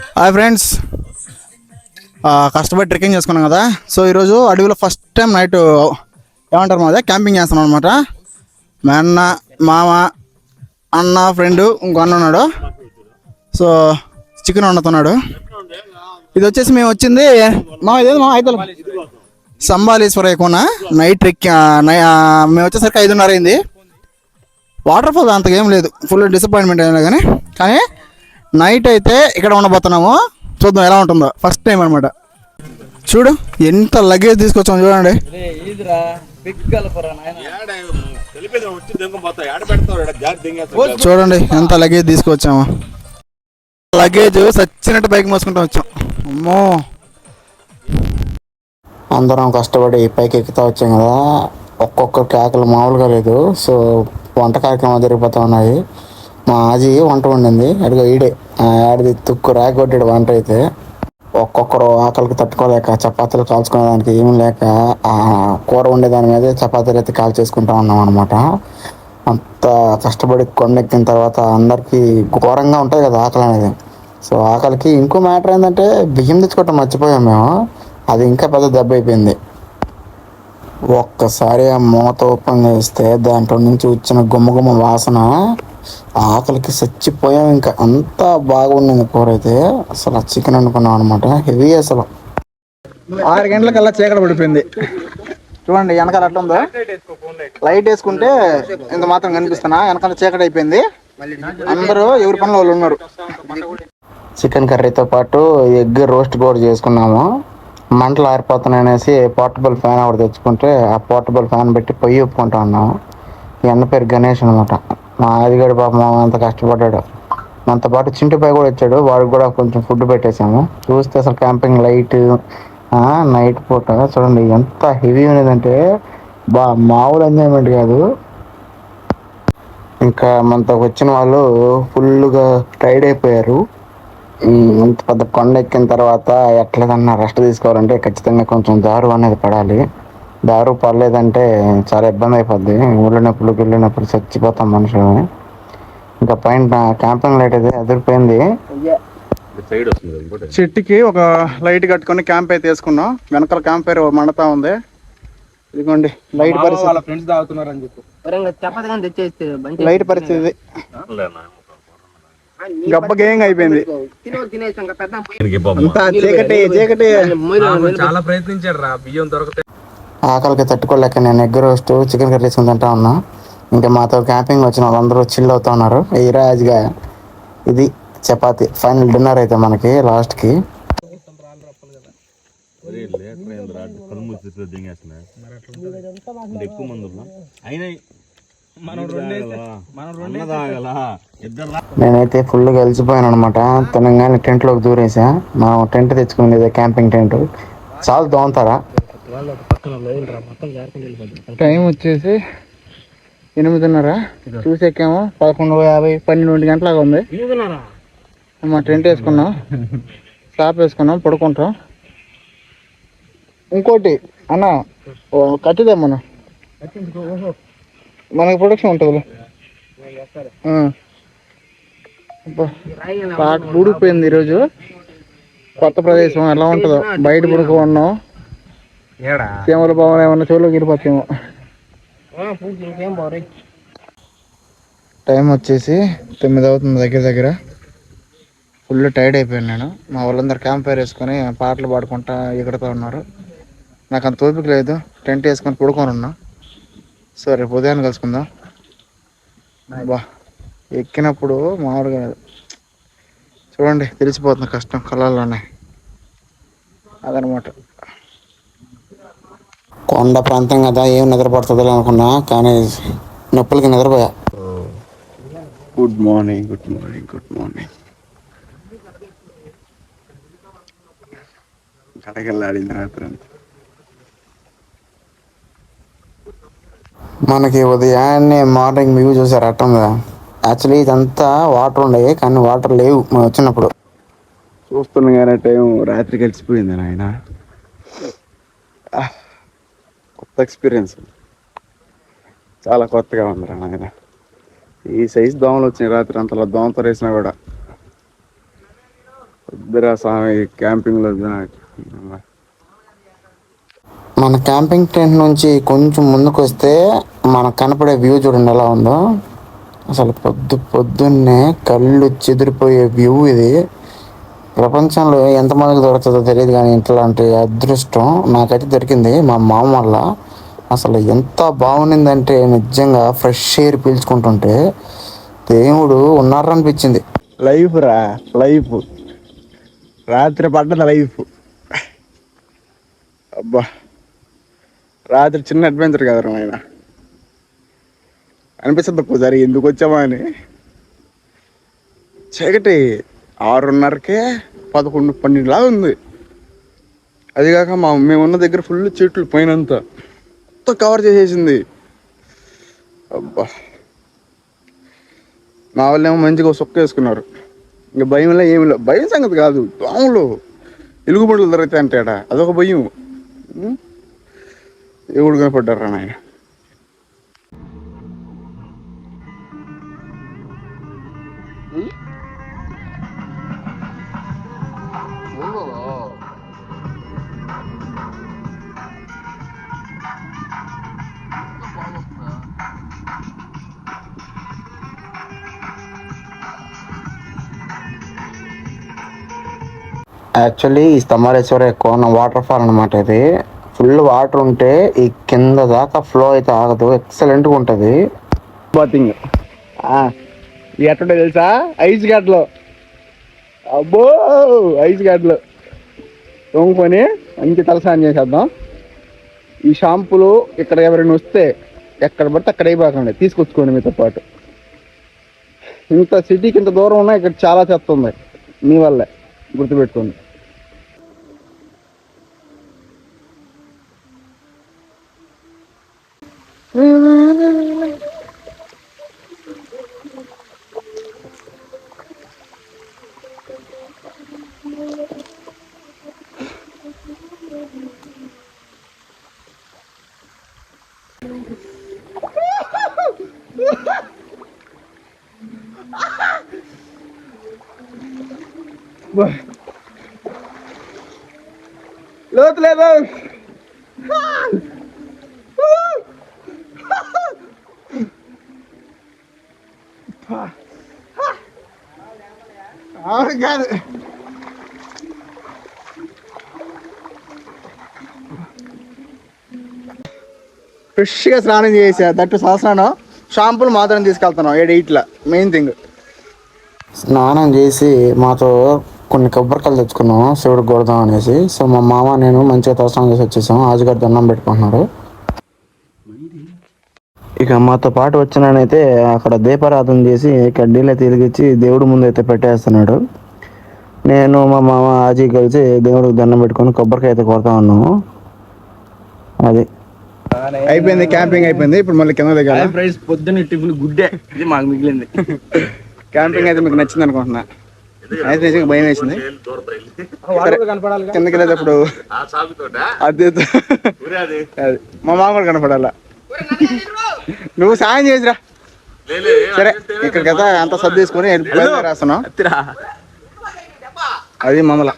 Hi friends కష్టపడి trekking చేసుకున్నాం కదా. సో ఈరోజు అడవిలో ఫస్ట్ టైం నైట్ ఏమంటారు మాదే? క్యాంపింగ్ చేస్తున్నాం అనమాట మా అన్న మామ అన్న ఫ్రెండ్ ఇంకో అన్న ఉన్నాడు. సో చికెన్ వండుతున్నాడు. ఇది వచ్చేసి మేము వచ్చింది మా ఇదే మా అయితే సంబాలేశ్వర కోన నైట్ ట్రెక్ మేము వచ్చేసరికి ఐదున్నర అయింది. వాటర్ ఫాల్ అంతగా ఏం లేదు. ఫుల్ డిసప్పాయింట్మెంట్ అయినా కానీ కానీ నైట్ అయితే ఇక్కడ ఉండబోతున్నాము. చూద్దాం ఎలా ఉంటుందో. ఫస్ట్ టైం అనమాట చూడు ఎంత లగేజ్ తీసుకొచ్చాము చూడండి. చూడండి ఎంత లగేజ్ తీసుకొచ్చాము. లగేజ్ సచ్చినట్టు బైక్ మోసుకుంటూ వచ్చాం. అమ్మో. అందరం కష్టపడి పైకి ఎక్కుతా వచ్చాం కదా. ఒక్కొక్కరికి ఆకలి మామూలుగా లేదు. సో వంట కార్యక్రమాలు జరిగిపోతా ఉన్నాయి. మా ఆజీ వంట వండింది. అడిగో ఈడే. ఆ ఆడిది తుక్కు రాకొట్టాడు వంట అయితే ఒక్కొక్కరు ఆకలికి తట్టుకోలేక చపాతీలు కాల్చుకోవడానికి ఏమీ లేక ఆ కూర వండేదాని మీద చపాతీలు అయితే కాల్ చేసుకుంటా ఉన్నాం అనమాట అంత కష్టపడి కొండెక్కిన తర్వాత అందరికీ ఘోరంగా ఉంటుంది కదా ఆకలి అనేది. సో ఆకలికి ఇంకో మ్యాటర్ ఏంటంటే బియ్యం తెచ్చుకోవటం మర్చిపోయాం మేము. అది ఇంకా పెద్ద దెబ్బ అయిపోయింది. ఒక్కసారి ఆ మూత ఓపెన్ చేస్తే దాంట్లో నుంచి వచ్చిన గుమ్మ గుమ్మ వాసన ఆకలికి చచ్చిపోయాం ఇంకా. అంత బాగుండింది కూర అయితే అసలు చికెన్ అనుకున్నాం అనమాట హెవీ అసలు. ఆరు గంటలకల్లా చీకటి పడిపోయింది. చూడండి వెనకాల అట్లా ఉందో. లైట్ వేసుకుంటే ఇంత మాత్రం కనిపిస్తున్నా. వెనకాల చీకటి అయిపోయింది. అందరూ ఎవరి పనిలో వాళ్ళు ఉన్నారు. చికెన్ కర్రీతో పాటు ఎగ్ రోస్ట్ కూడా చేసుకున్నాము. మంటలు ఆరిపోతున్నాయి అనేసి పోర్టబుల్ ఫ్యాన్ ఒకటి తెచ్చుకుంటే ఆ పోర్టబుల్ ఫ్యాన్ పెట్టి పొయ్యి ఒప్పుకుంటా ఉన్నాము ఈ అన్న పేరు గణేష్ అనమాట మా ఆదిగడి పాపం అంత కష్టపడ్డాడు. మనతో పాటు చింటిపై కూడా వచ్చాడు. వాడికి కూడా కొంచెం ఫుడ్ పెట్టేసాము చూస్తే అసలు క్యాంపింగ్ లైట్ నైట్ పూట చూడండి ఎంత హెవీ ఉన్నదంటే బా మామూలు ఎంజాయ్మెంట్ కాదు. ఇంకా మనతో వచ్చిన వాళ్ళు ఫుల్గా టైర్డ్ అయిపోయారు. ఇంత పెద్ద కొండ ఎక్కిన తర్వాత ఎట్లేదన్నా రెస్ట్ తీసుకోవాలంటే ఖచ్చితంగా కొంచెం దారు అనేది పడాలి. దారు పడలేదంటే చాలా ఇబ్బంది అయిపోద్ది. ఊళ్ళో నొప్పులు గిళ్ళు నొప్పులు చచ్చిపోతాం మనుషులు ఇంకా పైన క్యాంపింగ్ లైట్ అయితే ఎదిరిపోయింది సైడ్ వస్తుంది ఇంకోటి. చెట్టుకి ఒక లైట్ కట్టుకొని క్యాంప్ అయితే వేసుకున్నాం. వెనకాల క్యాంప్ ఫైర్ మండతా ఉంది. ఇదిగోండి లైట్ పరిస్థితి. లైట్ పరిస్థితి? గబ్బకి ఏం అయిపోయింది. అంతా చీకటి చీకటి. చాలా ప్రయత్నించాడు రా బియ్యం దొరకతే. ఆకలికి తట్టుకోలేక నేను ఎగ్ రోస్ట్ చికెన్ కర్రీ వేసుకుని తింటా ఉన్నా. ఇంకా మాతో క్యాంపింగ్ వచ్చిన వాళ్ళందరూ చిల్ అవుతా ఉన్నారు. ఈ రాజుగా ఇది చపాతి ఫైనల్ డిన్నర్ అయితే మనకి లాస్ట్కి ఎక్కువ మంది అయినా నేనైతే ఫుల్గా కలిసిపోయాను అనమాట తినగానే టెంట్లోకి దూరేసా. మనం టెంట్ తెచ్చుకునేది క్యాంపింగ్ టెంట్ చాలా టైం వచ్చేసి ఎనిమిదిన్నర. చూసేకేమో పదకొండు యాభై పన్నెండు గంటలాగా ఉంది. మా టెంట్ వేసుకున్నాం. స్లాప్ వేసుకున్నాం పడుకుంటాం. ఇంకోటి అన్న కట్టిదే మనం. మనకి ప్రొడక్షన్ ఉంటుంది పాట ఊడిపోయింది ఈరోజు. కొత్త ప్రదేశం ఎలా ఉంటుందో. బయట పుడుకు సీమల భవన్ ఏమన్నా చెవులో గిరిపోతామో ఇంకేం బాగు టైం వచ్చేసి తొమ్మిది అవుతుంది దగ్గర దగ్గర. ఫుల్ టైర్డ్ అయిపోయాను నేను. మా వాళ్ళందరూ క్యాంప్ ఫైర్ వేసుకొని పాటలు పాడుకుంటా ఎగురుతూ ఉన్నారు. నాకు అంత ఓపిక లేదు. టెంట్ వేసుకొని పడుకొని ఉన్నా. సో రేపు ఉదయాన్ని కలుసుకుందాం. బా ఎక్కినప్పుడు మామూలుగా. చూడండి తెలిసిపోతుంది కష్టం కళ్ళల్లోనే అదనమాట. కొండ ప్రాంతం కదా ఏం నిద్రపడుతుందో అనుకున్నా కానీ నొప్పులకి నిద్రపోయా. Good morning good morning good morning కడగల్లాడింది రాత్రి మనకి ఉదయాన్నే మార్నింగ్ వ్యూ చూసారు అట్టంగా యాక్చువల్లీ ఇదంతా వాటర్ ఉండేవి కానీ వాటర్ లేవు మనం వచ్చినప్పుడు. చూస్తుండగానే టైం రాత్రి కలిసిపోయింది నాయన. కొత్త ఎక్స్పీరియన్స్ చాలా కొత్తగా ఉంది రా నాయన. ఈ సైజ్ దోమలు వచ్చినాయి రాత్రి అంతలో దోమతో వేసినా కూడా. వద్దురా స్వామి క్యాంపింగ్లో మన క్యాంపింగ్ టెంట్ నుంచి కొంచెం ముందుకు వస్తే మనకు కనపడే వ్యూ చూడండి ఎలా ఉందో. అసలు పొద్దు పొద్దున్నే కళ్ళు చెదిరిపోయే వ్యూ ఇది. ప్రపంచంలో ఎంతమందికి దొరుకుతుందో తెలియదు కానీ ఇట్లాంటి అదృష్టం నాకైతే దొరికింది మా మామ వల్ల. అసలు ఎంత బాగుండిందంటే నిజంగా ఫ్రెష్ ఎయిర్ పీల్చుకుంటుంటే దేవుడు ఉన్నారనిపించింది. లైఫ్ రా లైఫ్. రాత్రి పడ్డది లైఫ్. అబ్బా. రాత్రి చిన్న అడ్వెంచర్ కదా ఆయన అనిపిస్తుంది ఒక్కోసారి ఎందుకు వచ్చామా అని. చీకటి. ఆరున్నరకే పదకొండు పన్నెండులా ఉంది. అదిగాక మా మేము ఉన్న దగ్గర ఫుల్ చెట్లు పోయినంత. మొత్తం కవర్ చేసేసింది. అబ్బా. మా వాళ్ళేమో మంచిగా సొక్క వేసుకున్నారు. ఇంకా భయంలో ఏమి లేదు భయం సంగతి కాదు. దోమలు ఎలుగుబడులు దొరుకుతాయి అంటాడ అదొక భయం. ఉం? దేవుడు కనపడ్డారా నాయన? యాక్చువల్లీ ఈ స్తంభాలేశ్వర కోన వాటర్ ఫాల్ అనమాట ఇది. ఫుల్ వాటర్ ఉంటే ఈ కింద దాకా ఫ్లో అయితే ఆగదు. ఎక్సలెంట్గా ఉంటుంది. బాతింగ్ ఎట్టుంటే తెలుసా? ఐస్ గడ్డలో అబ్బో! ఐస్ గడ్డలు తోముకొని మంచి తలసానం చేసేద్దాం. ఈ షాంపూలు ఇక్కడ ఎవరైనా వస్తే ఎక్కడ పడితే అక్కడ అయిపోకండి. తీసుకొచ్చుకోండి మీతో పాటు. ఇంత సిటీకి ఇంత దూరం ఉన్నా ఇక్కడ చాలా చెత్త ఉంది. మీ వల్లే. గుర్తుపెట్టుకోండి. లోతు లేదు అవును కాదు. ఫ్రెష్గా స్నానం చేసా. దట్టు సహస్రానం షాంపూలు మాత్రం తీసుకెళ్తున్నాం. ఏడు ఎయిట్లో మెయిన్ థింగ్. స్నానం చేసి మాతో కొన్ని కొబ్బరికాయలు తెచ్చుకున్నాం. శివుడికి కొడదాం అనేసి. సో మా మామ నేను మంచిగా తలస్నానం చేసి వచ్చేసాం. ఆజుగారు దండం పెట్టుకుంటున్నాడు ఇక మాతో పాటు వచ్చినానైతే అక్కడ దీపారాధన చేసి కడ్డీలు తిరిగిచ్చి దేవుడి ముందు అయితే పెట్టేస్తున్నాడు. నేను మా మామ ఆజీ కలిసి దేవుడికి దండం పెట్టుకొని కొబ్బరికాయ అయితే కొడతా ఉన్నాము. అది. అయిపోయింది క్యాంపింగ్ అయిపోయింది. ఇప్పుడు మళ్ళీ కింద దిగాలి? ప్రైస్ పొద్దున్న టిఫిన్ గుడ్డే. ఇది మాకు మిగిలింది. క్యాంపింగ్ అయితే మీకు నచ్చింది అనుకుంటున్నా. అయితే నిజంగా భయం వేసింది. కిందకి వెళ్ళేటప్పుడు అది మా మామ కూడా కనపడాలా? నువ్వు సాయం చేసిరా. సరే ఇక్కడ కదా అంత సర్ది తీసుకొని రాస్తున్నాం అది మమ్మల